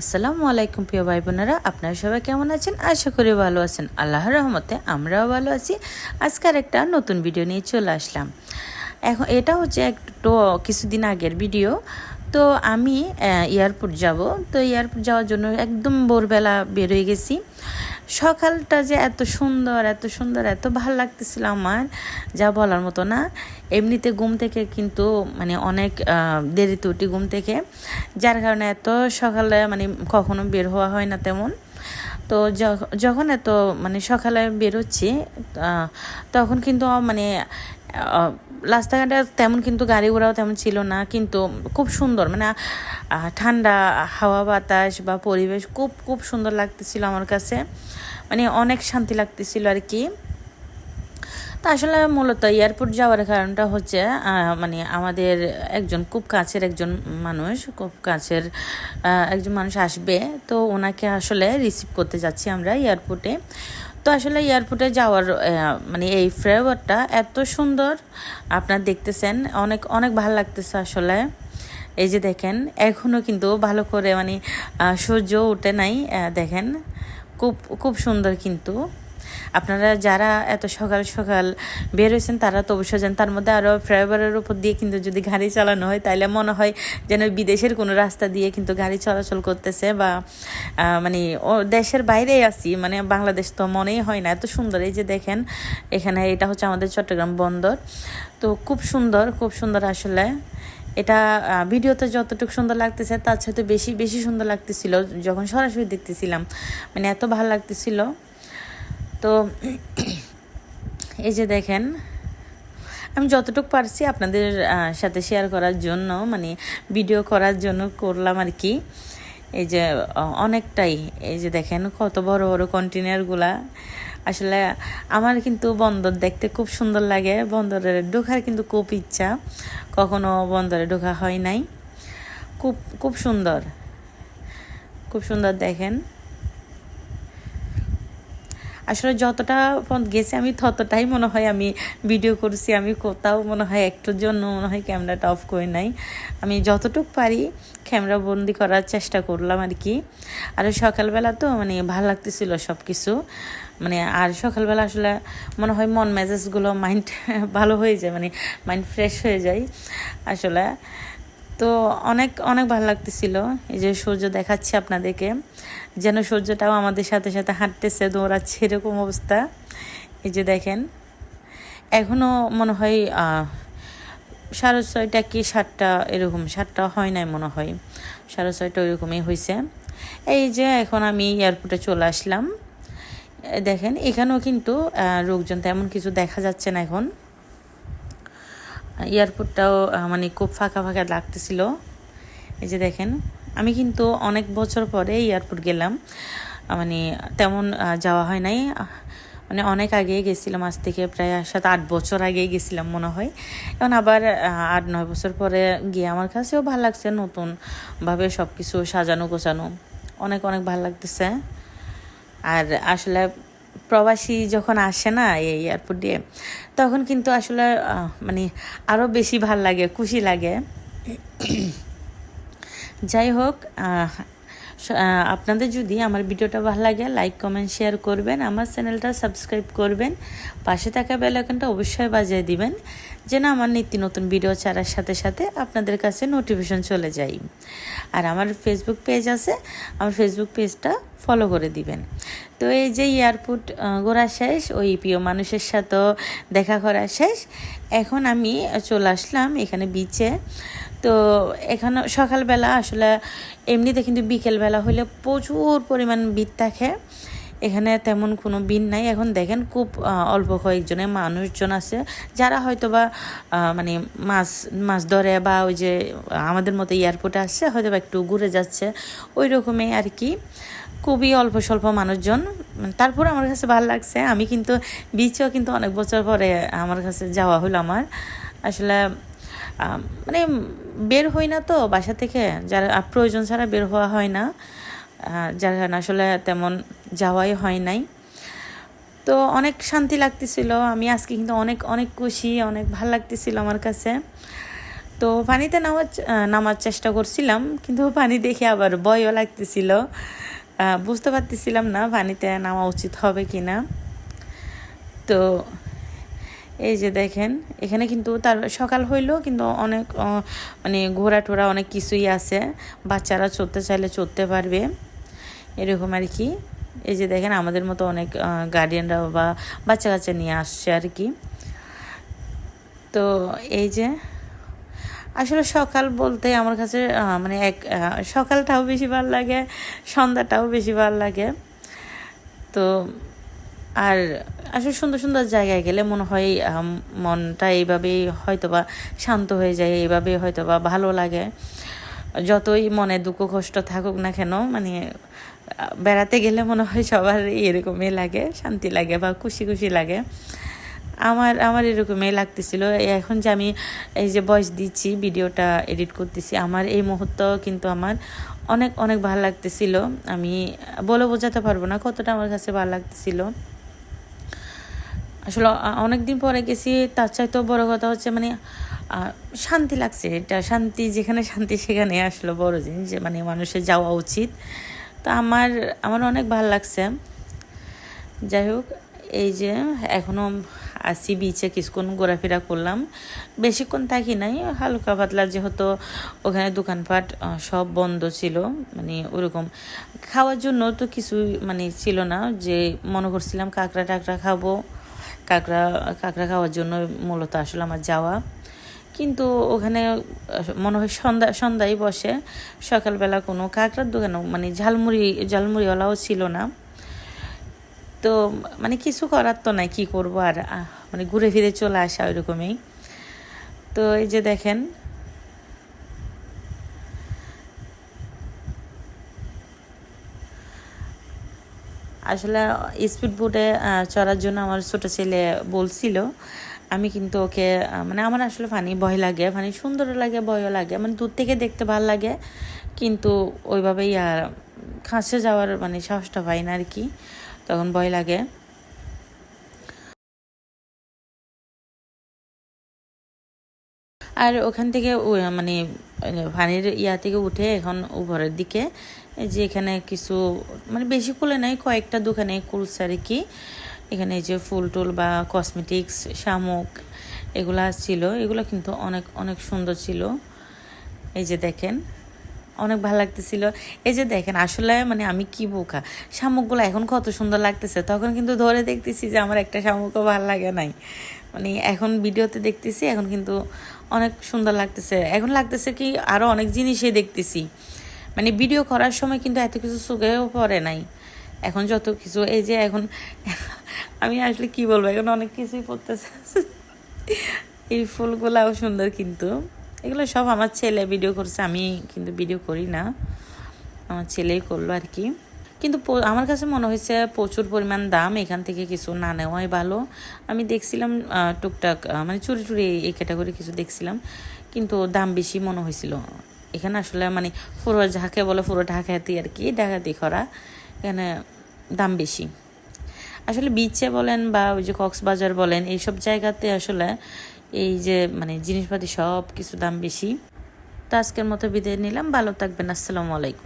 আসসালামু আলাইকুম প্রিয় ভাই বোনেরা আপনারা সবাই কেমন আছেন? আশা করি ভালো আছেন। আল্লাহর রহমতে আমরাও ভালো আছি। আজকের একটা নতুন ভিডিও নিয়ে চলে আসলাম। এখন এটা হচ্ছে একটু কিছুদিন আগের ভিডিও। তো আমি এয়ারপোর্ট যাব। তো এয়ারপোর্ট যাওয়ার জন্য একদম ভোরবেলা বেরোয় গেছি। সকালটা যে এত সুন্দর এত সুন্দর, এত ভালো লাগতেছিল আমার, যা বলার মতো না। এমনিতে ঘুম থেকে কিন্তু মানে অনেক দেরিতে উঠি ঘুম থেকে, যার কারণে এত সকালে মানে কখনো বের হওয়া হয় না তেমন। তো যখন এত মানে সকালে বেরোচ্ছি তখন কিন্তু মানে রাস্তাঘাটে তেমন কিন্তু গাড়ি ঘোড়াও তেমন ছিল না, কিন্তু খুব সুন্দর মানে ঠান্ডা হাওয়া বাতাস বা পরিবেশ খুব খুব সুন্দর লাগতেছিল আমার কাছে। মানে অনেক শান্তি লাগতেছিল আর কি। তা আসলে মূলত এয়ারপোর্ট যাওয়ার কারণটা হচ্ছে মানে আমাদের একজন খুব কাছের একজন মানুষ, খুব কাছের একজন মানুষ আসবে, তো ওনাকে আসলে রিসিভ করতে যাচ্ছি আমরা এয়ারপোর্টে। তো আসলে এয়ারপোর্টে যাওয়ার মানে এই ফ্লেভারটা এত সুন্দর। আপনার দেখতেছেন, অনেক অনেক ভালো লাগতেছে আসলে। এই যে দেখেন এখনও কিন্তু ভালো করে মানে সূর্য উঠে নাই দেখেন। খুব খুব সুন্দর কিন্তু। আপনারা যারা এত সকাল সকাল বের হয়েছেন, তারা তো অবশ্যই যান তার মধ্যে আরও ফ্লাইওভারের উপর দিয়ে কিন্তু যদি গাড়ি চালানো হয় তাহলে মনে হয় যেন বিদেশের কোনো রাস্তা দিয়ে কিন্তু গাড়ি চলাচল করতেছে বা মানে ও দেশের বাইরেই আছি মানে বাংলাদেশ তো মনেই হয় না। এত সুন্দর এই যে দেখেন, এখানে এটা হচ্ছে আমাদের চট্টগ্রাম বন্দর। তো খুব সুন্দর খুব সুন্দর আসলে। এটা ভিডিওতে যতটুকু সুন্দর লাগতেছে, তার সাথে বেশি বেশি সুন্দর লাগতেছিল, যখন সরাসরি দেখতেছিলাম। মানে এত ভালো লাগতেছিল। তো এই যে দেখেন, আমি যতটুকু পারছি আপনাদের সাথে শেয়ার করার জন্য মানে ভিডিও করার জন্য করলাম আর কি। এই যে অনেকটাই, এই যে দেখেন কত বড় বড় কন্টেনারগুলা আসলে আমার কিন্তু বন্দর দেখতে খুব সুন্দর লাগে, বন্দরে ঢোকার কিন্তু খুব ইচ্ছা। কখনো বন্দরে ঢোকা হয় নাই। খুব খুব সুন্দর খুব সুন্দর দেখেন। আসলে যতটা গেছে, আমি ততটাই মনে হয় আমি ভিডিও করছি। আমি কোথাও মনে হয় একটুর জন্য মনে হয় ক্যামেরাটা অফ করে নাই। আমি যতটুকু পারি ক্যামেরা বন্দি করার চেষ্টা করলাম আর কি। আর সকালবেলা তো মানে ভালো লাগতেছিল সব কিছু মানে আর সকালবেলা আসলে মনে হয় মন মেজাজগুলো মাইন্ড ভালো হয়ে যায় মানে মাইন্ড ফ্রেশ হয়ে যায় আসলে। তো অনেক অনেক ভালো লাগতেছিল। এই যে সূর্য দেখাচ্ছে আপনাদেরকে, যেন সূর্যটাও আমাদের সাথে সাথে হাঁটতেছে, দৌড়াচ্ছে, এরকম অবস্থা। এই যে দেখেন এখনও মনে হয় সাড়ে ছয়টা কি সাতটা এরকম, সাতটা হয় নাই মনে হয়। সাড়ে ছয়টা ওইরকমই হয়েছে এই যে এখন আমি এয়ারপোর্টে চলে আসলাম। দেখেন, এখানেও কিন্তু লোকজন তেমন কিছু দেখা যাচ্ছে না এখন। এয়ারপোর্টটাও মানে খুব ফাঁকা ফাঁকা লাগতেছিল। এই যে দেখেন, আমি কিন্তু অনেক বছর পরে এয়ারপোর্ট গেলাম। মানে তেমন যাওয়া হয় নাই। মানে অনেক আগেই গেছিলাম, আজ থেকে প্রায় সাত, আট বছর আগেই গেছিলাম মনে হয়। এখন আবার আট, নয় বছর পরে গিয়ে আমার কাছেও ভালো লাগছে নতুনভাবে সব কিছু সাজানো গোছানো। অনেক অনেক ভালো লাগতেছে। আর আসলে প্রবাসী যখন আসে না এই এয়ারপোর্ট দিয়ে, তখন কিন্তু আসলে মানে আরও বেশি ভালো লাগে, খুশি লাগে। যাই হোক আপনাদের যদি আমার ভিডিওটা ভালো লাগে লাইক কমেন্ট শেয়ার করবেন, আমার চ্যানেলটা সাবস্ক্রাইব করবেন, পাশে থাকা বেলাইকনটা অবশ্যই বাজিয়ে দিবেন, যেন আমার নিত্য নতুন ভিডিও ছাড়ার সাথে সাথে আপনাদের কাছে নোটিফিকেশন চলে যায়। আর আমার ফেসবুক পেজ আছে, আমার ফেসবুক পেজটা ফলো করে দিবেন। তো এই যে এয়ারপোর্ট ঘোরা শেষ, ওই প্রিয় মানুষের সাথেও দেখা করা শেষ, এখন আমি চলে আসলাম এখানে বিচে তো এখানে সকালবেলা আসলে এমনিতে কিন্তু বিকেলবেলা হলে প্রচুর পরিমাণ বিট থাকে। এখানে তেমন কোনো বিন নাই। এখন দেখেন খুব অল্প কয়েকজনের মানুষজন আছে। যারা হয়তো বা মানে মাছ মাছ ধরে বা ওই যে আমাদের মতো এয়ারপোর্টে আসছে হয়তো বা একটু ঘুরে যাচ্ছে, ওই রকমই আর কি। খুবই অল্প স্বল্প মানুষজন। তারপর আমার কাছে ভালো লাগছে। আমি কিন্তু, বিচেও কিন্তু অনেক বছর পরে আমার কাছে যাওয়া হলো আমার। আসলে মানে বের হই না তো বাসা থেকে। যারা প্রয়োজন ছাড়া বের হওয়া হয় না। যার কারণে আসলে তেমন যাওয়াই হয় নাই। তো অনেক শান্তি লাগতেছিল। আমি আজকে কিন্তু অনেক অনেক খুশি, অনেক ভালো লাগতেছিল আমার কাছে। তো পানিতে নামার নামার চেষ্টা করছিলাম, কিন্তু পানি দেখে আবার ভয়ও লাগতেছিল। বুঝতে পারতেছিলাম না পানিতে নামা উচিত হবে কি না তো এই যে দেখেন, এখানে কিন্তু তার সকাল হইলেও কিন্তু অনেক মানে ঘোরা টোরা অনেক কিছুই আছে। বাচ্চারা চড়তে চাইলে চড়তে পারবে। এরকম আর কি। এই যে দেখেন, আমাদের মতো অনেক গার্ডিয়ানরা বা বাচ্চা কাচ্চা নিয়ে আসছে আর কি। তো এই যে, আসলে সকাল বলতে আমার কাছে মানে এক সকালটাও বেশি ভালো লাগে, সন্ধ্যাটাও বেশি ভালো লাগে। তো, আর আসলে সুন্দর সুন্দর জায়গায় গেলে মনে হয় মনটা এইভাবেই হয়তোবা শান্ত হয়ে যায় এইভাবেই হয়তোবা ভালো লাগে। যতই মনে দুঃখ, কষ্ট থাকুক না কেন মানে বেড়াতে গেলে মনে হয় সবার এরকমই লাগে, শান্তি লাগে বা খুশি খুশি লাগে। আমার আমার এরকমই লাগতেছিল। এখন যে আমি এই যে ভয়েস দিচ্ছি, ভিডিওটা এডিট করতেছি, আমার এই মুহূর্ত কিন্তু আমার অনেক অনেক ভালো লাগতেছিল। আমি বলে বোঝাতে পারব না কতটা আমার কাছে ভালো লাগতেছিল। আসলে অনেক দিন পরে গেছি, তার চাইতেও বড় কথা হচ্ছে মানে শান্তি লাগছে, এটা শান্তি, যেখানে শান্তি সেখানে আসলো, বড় জিনিস যে মানে মানুষের যাওয়া উচিত। তো আমার আমার অনেক ভালো লাগছে। যাই হোক, এই যে এখনও আসি বিচে কিছুক্ষণ ঘোরাফেরা করলাম। বেশিক্ষণ থাকি নাই, হালকা পাতলা, যেহেতু ওখানে দোকানপাট সব বন্ধ ছিল মানে ওরকম। খাওয়ার জন্য তো কিছুই মানে ছিল না, যে, মনে করছিলাম কাঁকড়া টাকড়া খাব। কাঁকড়া কাঁকড়া খাওয়ার জন্য মূলত আসলে আমার যাওয়া। কিন্তু ওখানে মনে হয় সন্ধ্যা সন্ধ্যায় বসে। সকালবেলা কোনো কাঁকড়ার দোকানও মানে ঝালমুড়ি, ঝালমুড়িওয়ালাও ছিল না। তো মানে কিছু করার তো নাই, কী করব আর মানে ঘুরে ফিরে চলে আসা ওইরকমই। তো এই যে দেখেন আসলে স্পিড বোটে চড়ার জন্য আমার ছোট ছেলে বলছিল, আমি কিন্তু ওকে মানে আমার আসলে ফানি ভয় লাগে ফানি সুন্দরও লাগে, ভয়ও লাগে মানে দূর থেকে দেখতে ভালো লাগে, কিন্তু ওইভাবেই আর খাসে যাওয়ার মানে সাহসটা পাই না আর কি, তখন ভয় লাগে। আর ওখান থেকে মানে পানির ইয়া থেকে উঠে এখন উপরের দিকে যে এখানে কিছু মানে বেশি খুলে নাই, কয়েকটা দোকানে খুলছে আর কি। এখানে যে ফুল টুল বা কসমেটিক্স শামুক, এগুলা ছিল। এগুলো কিন্তু অনেক অনেক সুন্দর ছিল। এই যে দেখেন, অনেক ভালো লাগতেছিল। এই যে দেখেন, আসলে মানে আমি কি বোকা? শামুকগুলো এখন কত সুন্দর লাগতেছে, তখন কিন্তু ধরে দেখতেছি যে আমার একটা শামুকও ভালো লাগে নাই। মানে এখন ভিডিওতে দেখতেছি, এখন কিন্তু অনেক সুন্দর লাগতেছে। এখন লাগতেছে কি আরও অনেক জিনিসই দেখতেছি। মানে ভিডিও করার সময় কিন্তু এত কিছু চোখেও পড়ে নাই। এখন যত কিছু, এই যে এখন আমি আসলে কি বলব, এখন অনেক কিছুই পড়তেছে। এই ফুলগুলাও সুন্দর কিন্তু। এগুলো সব আমার ছেলে ভিডিও করছে, আমি কিন্তু ভিডিও করি না। আমার ছেলেই করল আর কি। কিন্তু আমার কাছে মনে হয়েছে প্রচুর পরিমাণ দাম, এখান থেকে কিছু না নেওয়াই ভালো। আমি দেখছিলাম টুকটাক মানে চুরি চুরি এই- ক্যাটাগরি কিছু দেখছিলাম, কিন্তু দাম বেশি মনে হয়েছিল। এখানে আসলে মানে পুরো ঝাঁকে বলে পুরো ঢাকাতি আর কি ডাকাতি করা এখানে দাম বেশি। আসলে বিচে বলেন বা ওই যে কক্সবাজার বলেন, এইসব জায়গাতে আসলে এই যে মানে জিনিসপাতি সব কিছু দাম বেশি। তো আজকের মতো বিদায় নিলাম, ভালো থাকবেন, আসসালামু আলাইকুম।